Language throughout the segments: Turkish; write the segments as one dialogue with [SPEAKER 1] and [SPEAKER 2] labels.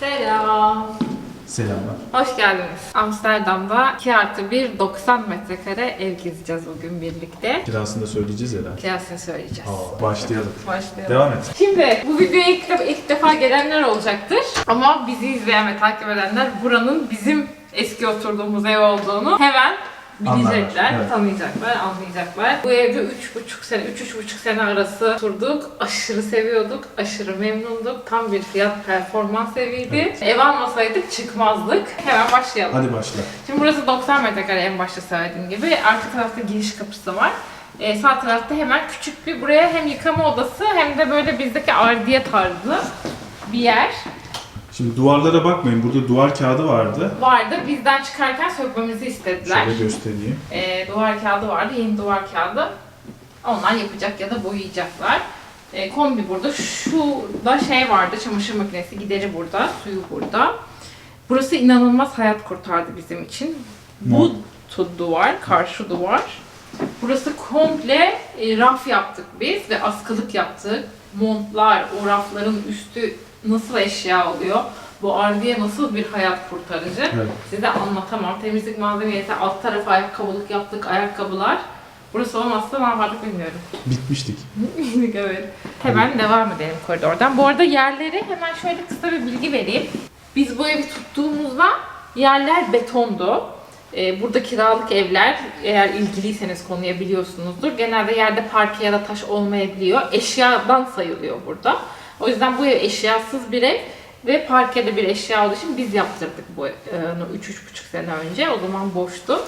[SPEAKER 1] Selam.
[SPEAKER 2] Selamlar.
[SPEAKER 1] Hoş geldiniz. Amsterdam'da 2 artı 1 90 metrekare ev gezeceğiz bugün birlikte.
[SPEAKER 2] Kirasını da söyleyeceğiz herhalde.
[SPEAKER 1] Kirasını söyleyeceğiz.
[SPEAKER 2] Aa, başlayalım.
[SPEAKER 1] Başlayalım.
[SPEAKER 2] Devam et.
[SPEAKER 1] Şimdi bu videoya ilk, defa, ilk defa gelenler olacaktır. Ama bizi izleyen ve takip edenler buranın bizim eski oturduğumuz ev olduğunu hemen bilecekler,
[SPEAKER 2] Anlarlar, evet.
[SPEAKER 1] tanıyacaklar, anlayacaklar. Bu evde 3,5 sene, 3-3,5 sene arası oturduk. Aşırı seviyorduk, aşırı memnunduk. Tam bir fiyat performans eviydi.
[SPEAKER 2] Evet.
[SPEAKER 1] Ev almasaydık çıkmazdık. Hemen başlayalım.
[SPEAKER 2] Hadi başla.
[SPEAKER 1] Şimdi burası 90 metrekare en başta söylediğim gibi. Arka tarafta giriş kapısı var. Ee, sağ tarafta hemen küçük bir buraya hem yıkama odası hem de böyle bizdeki ardiye tarzı bir yer
[SPEAKER 2] Şimdi duvarlara bakmayın. Burada duvar kağıdı vardı.
[SPEAKER 1] vardı. Bizden çıkarken sökmemizi istediler.
[SPEAKER 2] Şöyle göstereyim.
[SPEAKER 1] Ee, duvar kağıdı vardı, yeni duvar kağıdı. Onlar yapacak ya da boyayacaklar. Ee, kombi burada. Şurada şey vardı, çamaşır makinesi gideri burada, suyu burada. Burası inanılmaz hayat kurtardı bizim için. Bu duvar, karşı duvar. Burası komple e, raf yaptık biz ve askılık yaptık. Montlar, o rafların üstü nasıl eşya oluyor? Bu ardiye nasıl bir hayat kurtarıcı?
[SPEAKER 2] Evet.
[SPEAKER 1] Size anlatamam. Temizlik malzemesi, alt tarafa ayakkabılık yaptık, ayakkabılar. Burası olmazsa ne yapardık bilmiyorum.
[SPEAKER 2] Bitmiştik.
[SPEAKER 1] evet. Hemen devam edelim koridordan. Bu arada yerleri hemen şöyle kısa bir bilgi vereyim. Biz bu evi tuttuğumuzda yerler betondu. Ee, burada kiralık evler, eğer ilgiliyseniz konuya biliyorsunuzdur. Genelde yerde parke ya da taş olmayabiliyor. Eşyadan sayılıyor burada. O yüzden bu ev eşyasız bir ev ve parkede bir eşya olduğu için biz yaptırdık bu evi 3-3,5 sene önce. O zaman boştu.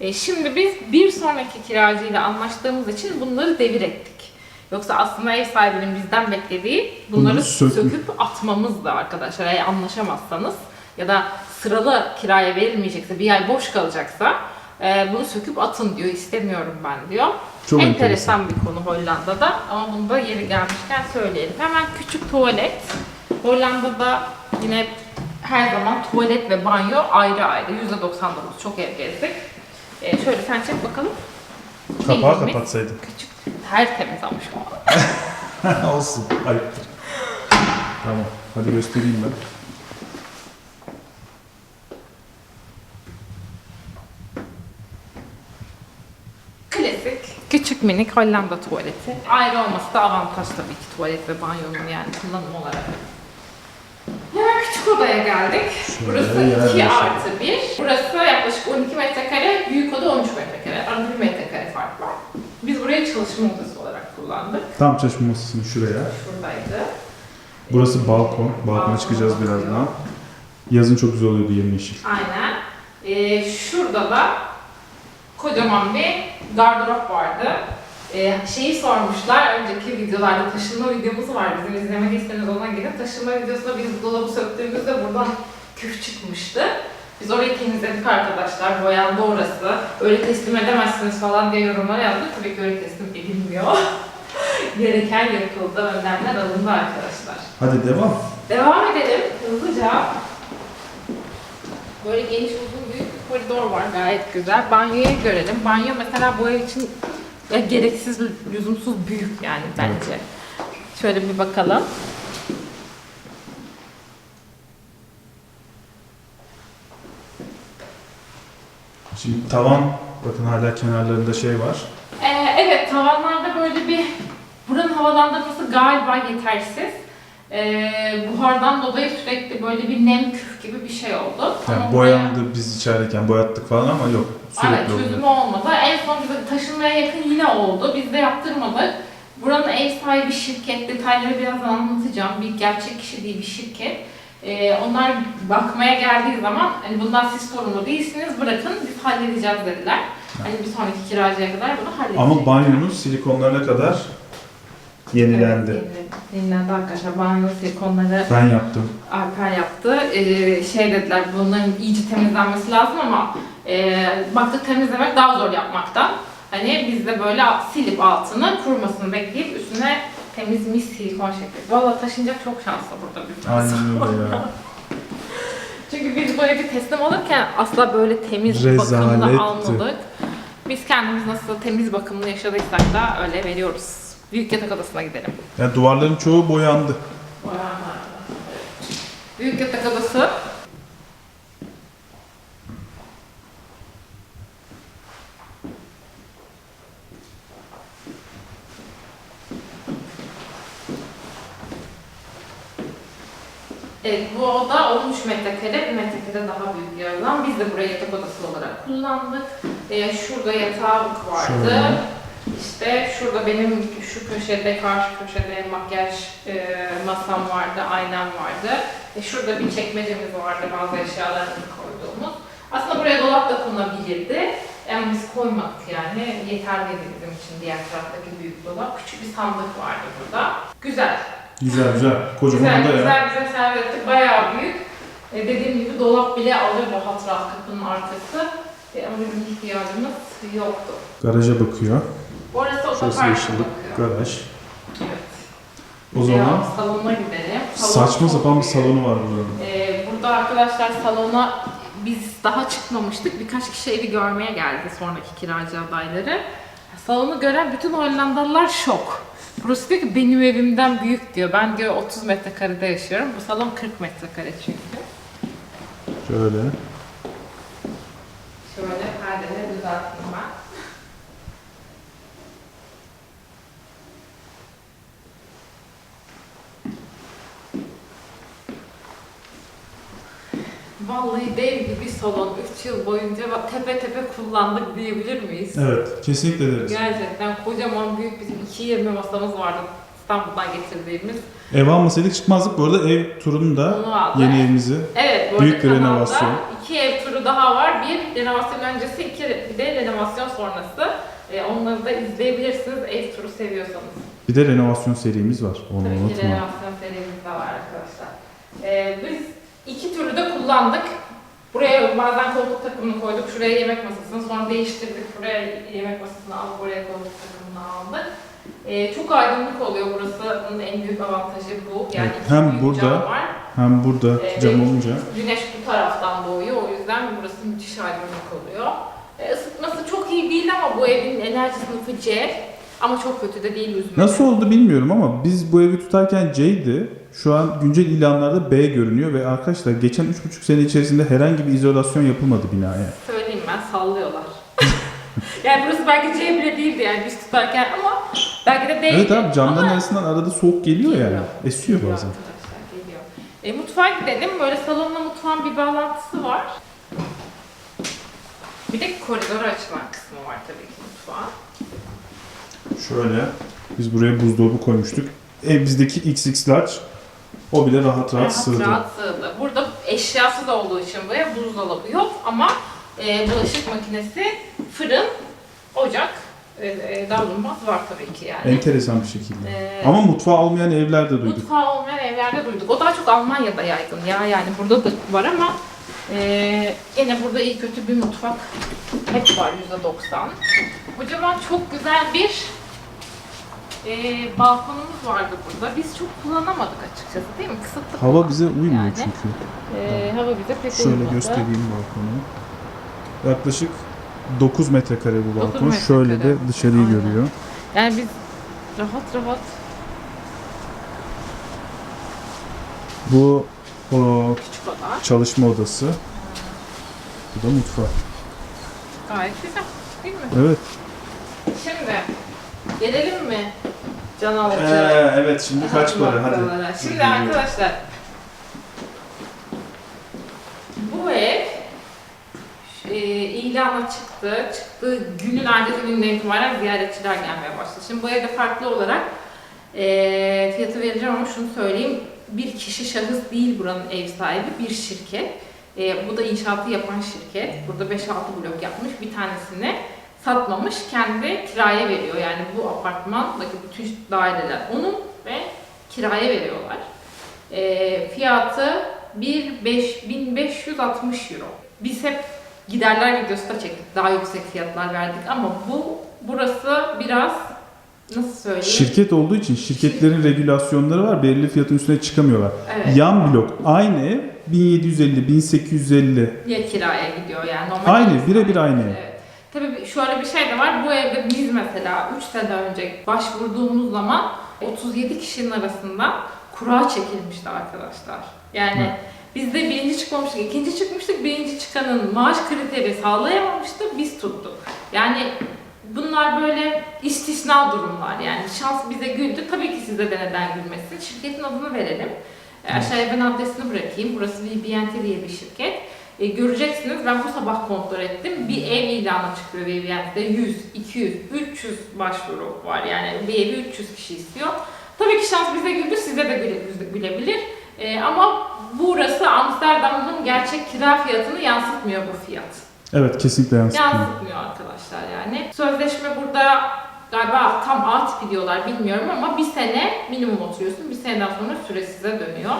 [SPEAKER 1] E, şimdi biz bir sonraki kiracıyla anlaştığımız için bunları devir ettik. Yoksa aslında ev sahibinin bizden beklediği bunları
[SPEAKER 2] Bunları sökme.
[SPEAKER 1] söküp atmamızdı arkadaşlar. Eğer anlaşamazsanız ya da sıralı kiraya verilmeyecekse bir ay boş kalacaksa e, bunu söküp atın diyor. istemiyorum ben diyor.
[SPEAKER 2] Çok
[SPEAKER 1] enteresan bir konu Hollanda'da ama bunu da yeri gelmişken söyleyelim. Hemen küçük tuvalet. Hollanda'da yine her zaman tuvalet ve banyo ayrı ayrı. %99 çok ev gezdik. Ee, şöyle sen çek bakalım.
[SPEAKER 2] Kapağı
[SPEAKER 1] Bildiğimiz
[SPEAKER 2] kapatsaydık.
[SPEAKER 1] Küçük, tertemiz ama şu an.
[SPEAKER 2] Olsun. Ayıptır. Tamam. Hadi göstereyim ben.
[SPEAKER 1] Klasik. Küçük minik Hollanda tuvaleti. Ayrı olması da avantaj tabii ki tuvalet ve banyonun yani kullanım olarak. Hemen küçük odaya geldik.
[SPEAKER 2] Şöyle
[SPEAKER 1] Burası
[SPEAKER 2] yer
[SPEAKER 1] 2
[SPEAKER 2] yaşa.
[SPEAKER 1] artı 1. Burası yaklaşık 12 metrekare, büyük oda 13 metrekare. Arada 1 metrekare fark var. Biz burayı çalışma odası olarak kullandık.
[SPEAKER 2] Tam çalışma masasını şuraya.
[SPEAKER 1] Şuradaydı.
[SPEAKER 2] Burası balkon. Balkona çıkacağız birazdan. Yazın çok güzel oluyordu yemyeşil.
[SPEAKER 1] Aynen. Ee, şurada da kocaman bir gardırop vardı. Ee, şeyi sormuşlar, önceki videolarda taşınma videomuz var bizim izlemediyseniz ona gidin. Taşınma videosunda biz dolabı söktüğümüzde buradan küf çıkmıştı. Biz orayı temizledik arkadaşlar, boyandı orası. Öyle teslim edemezsiniz falan diye yorumlar yazdık. Tabii ki öyle teslim edilmiyor. Gereken yapıldı, önlemler alındı arkadaşlar.
[SPEAKER 2] Hadi devam.
[SPEAKER 1] Devam edelim hızlıca. Böyle geniş uzun büyük bir koridor var gayet güzel. Banyoyu görelim. Banyo mesela bu ev için ya gereksiz, lüzumsuz büyük yani bence. Şöyle bir bakalım.
[SPEAKER 2] Şimdi tavan bakın hala kenarlarında şey var.
[SPEAKER 1] Ee, evet tavanlarda böyle bir buranın havalandırması galiba yetersiz. Ee, buhardan dolayı sürekli böyle bir nem küf gibi bir şey oldu.
[SPEAKER 2] Yani
[SPEAKER 1] Ama buraya-
[SPEAKER 2] boyandı biz içerideyken boyattık falan ama yok.
[SPEAKER 1] Evet
[SPEAKER 2] Sürekli oluyor.
[SPEAKER 1] çözümü olmadı. En son bize taşınmaya yakın yine oldu. Biz de yaptırmadık. Buranın ev sahibi şirket, detayları birazdan anlatacağım. Bir gerçek kişi değil bir şirket. Ee, onlar bakmaya geldiği zaman hani bundan siz sorumlu değilsiniz bırakın biz halledeceğiz dediler. Hani bir sonraki kiracıya kadar bunu halledecek.
[SPEAKER 2] Ama banyonun silikonlarına kadar yenilendi.
[SPEAKER 1] Evet, yenilendi. Yenilendi arkadaşlar. Banyo silikonları
[SPEAKER 2] Ben yaptım.
[SPEAKER 1] Alper yaptı. Ee, şey dediler bunların iyice temizlenmesi lazım ama e, baktık temizlemek daha zor yapmaktan. Hani biz de böyle silip altını kurumasını bekleyip üstüne temiz mis silikon şekli. Valla taşınacak çok şanslı burada bir
[SPEAKER 2] Aynen öyle ya.
[SPEAKER 1] Çünkü biz bu evi teslim alırken asla böyle temiz
[SPEAKER 2] Rezaletti.
[SPEAKER 1] bakımlı almadık. Biz kendimiz nasıl temiz bakımlı yaşadıysak da öyle veriyoruz. Büyük yatak odasına gidelim.
[SPEAKER 2] Yani duvarların çoğu boyandı.
[SPEAKER 1] Büyük yatak odası. Evet, bu oda 13 metrekare, 1 metrekare daha büyük bir alan. Biz de burayı yatak odası olarak kullandık. Ee, şurada yatağım vardı.
[SPEAKER 2] Şöyle.
[SPEAKER 1] İşte şurada benim şu köşede, karşı köşede makyaj e, masam vardı, aynam vardı. E, şurada bir çekmecemiz vardı bazı eşyalarımızı koyduğumuz. Aslında buraya dolap da konabilirdi. Ama biz koymadık yani. Yeterliydi bizim için diğer taraftaki büyük dolap. Küçük bir sandık vardı burada. Güzel.
[SPEAKER 2] Güzel güzel. Kocaman
[SPEAKER 1] Güzel,
[SPEAKER 2] da ya.
[SPEAKER 1] güzel, güzel servis ettik. Bayağı büyük. E, dediğim gibi dolap bile alır rahat rahat kapının arkası. E, ama bizim ihtiyacımız yoktu.
[SPEAKER 2] Garaja bakıyor.
[SPEAKER 1] Orası
[SPEAKER 2] Şurası
[SPEAKER 1] otoparka
[SPEAKER 2] yeşillik. Garaj.
[SPEAKER 1] Evet.
[SPEAKER 2] O zaman
[SPEAKER 1] Ya, salona gidelim. Salon
[SPEAKER 2] saçma sapan bir salonu var buranın.
[SPEAKER 1] Ee, burada arkadaşlar salona biz daha çıkmamıştık. Birkaç kişi evi görmeye geldi sonraki kiracı adayları. Salonu gören bütün Hollandalılar şok. Burası diyor ki benim evimden büyük diyor. Ben diyor 30 metrekarede yaşıyorum. Bu salon 40 metrekare çünkü.
[SPEAKER 2] Şöyle
[SPEAKER 1] perdeleri düzelteyim ben. Vallahi dev gibi salon 3 yıl boyunca tepe tepe kullandık diyebilir miyiz?
[SPEAKER 2] Evet. Kesinlikle deriz.
[SPEAKER 1] Gerçekten kocaman büyük bizim 2.20 masamız vardı İstanbul'dan getirdiğimiz.
[SPEAKER 2] Ev almasaydık çıkmazdık. Bu arada ev turunu da yeni evimizi.
[SPEAKER 1] Evet, bu
[SPEAKER 2] Büyük bir renovasyon.
[SPEAKER 1] iki ev turu daha var. Bir renovasyon öncesi, iki de renovasyon sonrası. Ee, onları da izleyebilirsiniz ev turu seviyorsanız.
[SPEAKER 2] Bir de renovasyon serimiz var. Onu
[SPEAKER 1] Tabii ki
[SPEAKER 2] unutma.
[SPEAKER 1] renovasyon serimiz de var arkadaşlar. Ee, biz iki türlü de kullandık. Buraya bazen koltuk takımını koyduk, şuraya yemek masasını, sonra değiştirdik. Buraya yemek masasını alıp buraya koltuk takımını aldık. Ee, çok aydınlık oluyor burasının en büyük avantajı bu. Yani
[SPEAKER 2] Evet, hem burada-
[SPEAKER 1] var.
[SPEAKER 2] Hem burada
[SPEAKER 1] Evet.
[SPEAKER 2] cam olunca.
[SPEAKER 1] Güneş bu taraftan doğuyor. O yüzden burası müthiş aydınlık oluyor. E, ısıtması çok iyi değil ama bu evin enerji sınıfı C. Ama çok kötü de değil üzmedi.
[SPEAKER 2] Nasıl oldu bilmiyorum ama biz bu evi tutarken C'ydi. Şu an güncel ilanlarda B görünüyor ve arkadaşlar geçen 3,5 sene içerisinde herhangi bir izolasyon yapılmadı binaya.
[SPEAKER 1] Söyleyeyim ben sallıyorlar. yani burası belki C bile değildi yani biz tutarken ama belki de değildi.
[SPEAKER 2] Evet abi camların
[SPEAKER 1] Ama
[SPEAKER 2] arasından arada soğuk geliyor yani.
[SPEAKER 1] Geliyor.
[SPEAKER 2] Esiyor
[SPEAKER 1] geliyor
[SPEAKER 2] bazen.
[SPEAKER 1] arkadaşlar, geliyor. E, mutfağa gidelim. Böyle salonla mutfağın bir bağlantısı var. Bir de koridora açılan kısmı var tabii ki mutfağın.
[SPEAKER 2] Şöyle biz buraya buzdolabı koymuştuk. Ev bizdeki XX large. O bile rahat rahat sığdı.
[SPEAKER 1] rahat sığdı. Burada eşyasız olduğu için buraya buzdolabı yok ama e, bulaşık makinesi, fırın, ocak, e, e, davlumbaz var tabii ki yani.
[SPEAKER 2] Enteresan bir şekilde.
[SPEAKER 1] E,
[SPEAKER 2] Ama mutfağı olmayan evler de duyduk.
[SPEAKER 1] Mutfağı olmayan evlerde duyduk. O daha çok Almanya'da yaygın ya. Yani burada da var ama e, yine burada iyi kötü bir mutfak hep var %90. Kocaman çok güzel bir e, balkonumuz vardı burada. Biz çok kullanamadık açıkçası değil mi? Kısıtlı
[SPEAKER 2] Hava bize uymuyor
[SPEAKER 1] Yani.
[SPEAKER 2] çünkü.
[SPEAKER 1] E, hava bize pek
[SPEAKER 2] Şöyle
[SPEAKER 1] uymadı.
[SPEAKER 2] göstereyim balkonu. Yaklaşık 9 metrekare bu
[SPEAKER 1] 9
[SPEAKER 2] balkon.
[SPEAKER 1] metrekare.
[SPEAKER 2] Şöyle de dışarıyı
[SPEAKER 1] Aynen.
[SPEAKER 2] görüyor.
[SPEAKER 1] Yani biz rahat rahat
[SPEAKER 2] Bu o
[SPEAKER 1] küçük oda.
[SPEAKER 2] çalışma odası. Bu da mutfak.
[SPEAKER 1] Gayet güzel değil mi?
[SPEAKER 2] Evet.
[SPEAKER 1] Şimdi gelelim mi can alıcı?
[SPEAKER 2] Ee, evet şimdi kaç para hadi.
[SPEAKER 1] Şimdi arkadaşlar bu ev e, ilana çıktı. Çıktığı günün ertesi günden itibaren ziyaretçiler gelmeye başladı. Şimdi bu evde farklı olarak e, fiyatı vereceğim ama şunu söyleyeyim. Bir kişi şahıs değil buranın ev sahibi, bir şirket. E, bu da inşaatı yapan şirket. Burada 5-6 blok yapmış. Bir tanesini satmamış, kendi kiraya veriyor. Yani bu apartmandaki bütün daireler onun ve kiraya veriyorlar. E, fiyatı 1560 euro. Biz hep giderler videosu da çektik. Daha yüksek fiyatlar verdik ama bu burası biraz nasıl söyleyeyim?
[SPEAKER 2] Şirket olduğu için şirketlerin regülasyonları var. Belirli fiyatın üstüne çıkamıyorlar.
[SPEAKER 1] Evet.
[SPEAKER 2] Yan blok aynı ev 1750 1850
[SPEAKER 1] ya kiraya gidiyor yani. Normal
[SPEAKER 2] Aynı, birebir aynı.
[SPEAKER 1] Evet. Tabii şöyle bir şey de var. Bu evde biz mesela 3 sene önce başvurduğumuz zaman 37 kişinin arasında kura çekilmişti arkadaşlar. Yani biz de birinci çıkmamıştık, ikinci çıkmıştık. Birinci çıkanın maaş kriteri sağlayamamıştı, biz tuttuk. Yani bunlar böyle istisna durumlar. Yani şans bize güldü. Tabii ki size de neden gülmesin. Şirketin adını verelim. Aşağıya ben adresini bırakayım. Burası VBNT diye bir şirket. E, göreceksiniz ben bu sabah kontrol ettim. Bir ev ilanı çıkıyor VBNT'de 100, 200, 300 başvuru var. Yani bir evi 300 kişi istiyor. Tabii ki şans bize güldü, size de güle- gülebilir. E, ama burası Amsterdam'ın gerçek kira fiyatını yansıtmıyor bu fiyat.
[SPEAKER 2] Evet kesinlikle yansıtmıyor.
[SPEAKER 1] Yansıtmıyor arkadaşlar yani. Sözleşme burada galiba tam A tipi diyorlar bilmiyorum ama bir sene minimum oturuyorsun. Bir seneden sonra süre size dönüyor.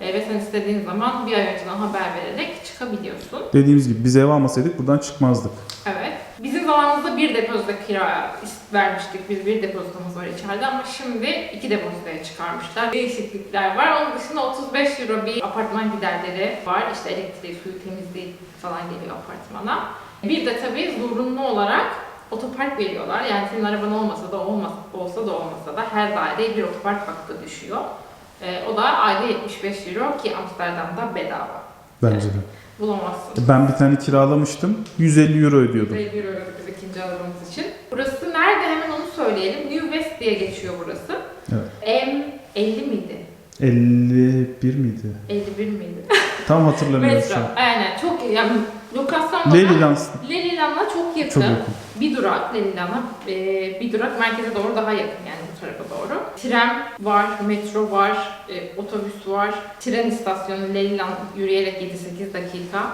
[SPEAKER 1] E, ve sen istediğin zaman bir ay önceden haber vererek çıkabiliyorsun.
[SPEAKER 2] Dediğimiz gibi biz ev almasaydık buradan çıkmazdık.
[SPEAKER 1] Evet. Bizim zamanımızda bir depozito kira vermiştik. Biz bir depozitomuz var içeride ama şimdi iki depozitoya çıkarmışlar. Değişiklikler var. Onun dışında 35 euro bir apartman giderleri var. İşte elektriği, suyu, temizliği falan geliyor apartmana. Bir de tabii zorunlu olarak otopark veriyorlar. Yani senin araban olmasa da olmasa, olsa da olmasa da her daireye bir otopark hakkı düşüyor. Ee, o da ayda 75 euro ki Amsterdam'da bedava.
[SPEAKER 2] Bence de.
[SPEAKER 1] Bulamazsın.
[SPEAKER 2] Ben bir tane kiralamıştım. 150 euro ödüyordum.
[SPEAKER 1] 150 euro ödedik biz ikinci arabamız için. Burası nerede hemen onu söyleyelim. New West diye geçiyor burası.
[SPEAKER 2] Evet.
[SPEAKER 1] M 50 miydi?
[SPEAKER 2] 51 miydi?
[SPEAKER 1] 51 miydi?
[SPEAKER 2] Tam hatırlamıyorum
[SPEAKER 1] Metro.
[SPEAKER 2] şu an.
[SPEAKER 1] Aynen çok yani lokasyon
[SPEAKER 2] Leylilan's
[SPEAKER 1] Lelilan'la çok yakın.
[SPEAKER 2] çok yakın.
[SPEAKER 1] Bir durak Lelilan'a, e, bir durak merkeze doğru daha yakın yani tarafa doğru. Tren var, metro var, e, otobüs var. Tren istasyonu Lelilan yürüyerek 7-8 dakika.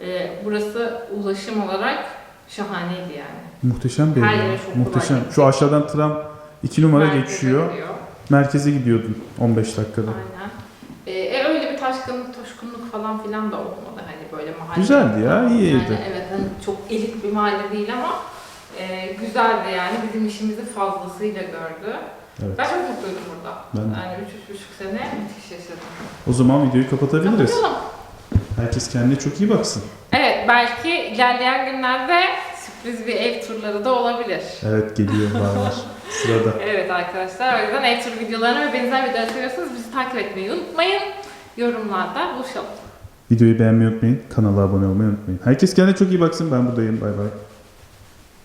[SPEAKER 1] E, burası ulaşım olarak şahaneydi yani.
[SPEAKER 2] Muhteşem bir
[SPEAKER 1] Her
[SPEAKER 2] yer.
[SPEAKER 1] yere çok
[SPEAKER 2] Muhteşem.
[SPEAKER 1] kolay
[SPEAKER 2] Şu aşağıdan tram 2 numara
[SPEAKER 1] Merkeze
[SPEAKER 2] geçiyor.
[SPEAKER 1] gidiyor.
[SPEAKER 2] Merkeze gidiyordun 15 dakikada.
[SPEAKER 1] Aynen. E, e, öyle bir taşkınlık, toşkunluk falan filan da olmadı hani böyle mahalle.
[SPEAKER 2] Güzeldi ya, iyiydi.
[SPEAKER 1] Yani evet hani çok elit bir mahalle değil ama e, güzeldi yani bizim işimizi fazlasıyla gördü.
[SPEAKER 2] Evet.
[SPEAKER 1] Ben çok mutluydum burada.
[SPEAKER 2] Ben de.
[SPEAKER 1] Yani üç, üç buçuk sene müthiş yaşadım.
[SPEAKER 2] O zaman videoyu kapatabiliriz.
[SPEAKER 1] Kapatalım.
[SPEAKER 2] Herkes kendine çok iyi baksın.
[SPEAKER 1] Evet belki ilerleyen günlerde sürpriz bir ev turları da olabilir.
[SPEAKER 2] Evet geliyor var. Sırada.
[SPEAKER 1] Evet arkadaşlar o yüzden ev tur videolarını ve benzer videoları seviyorsanız bizi takip etmeyi unutmayın. Yorumlarda buluşalım.
[SPEAKER 2] Videoyu beğenmeyi unutmayın. Kanala abone olmayı unutmayın. Herkes kendine çok iyi baksın. Ben buradayım. Bay bay.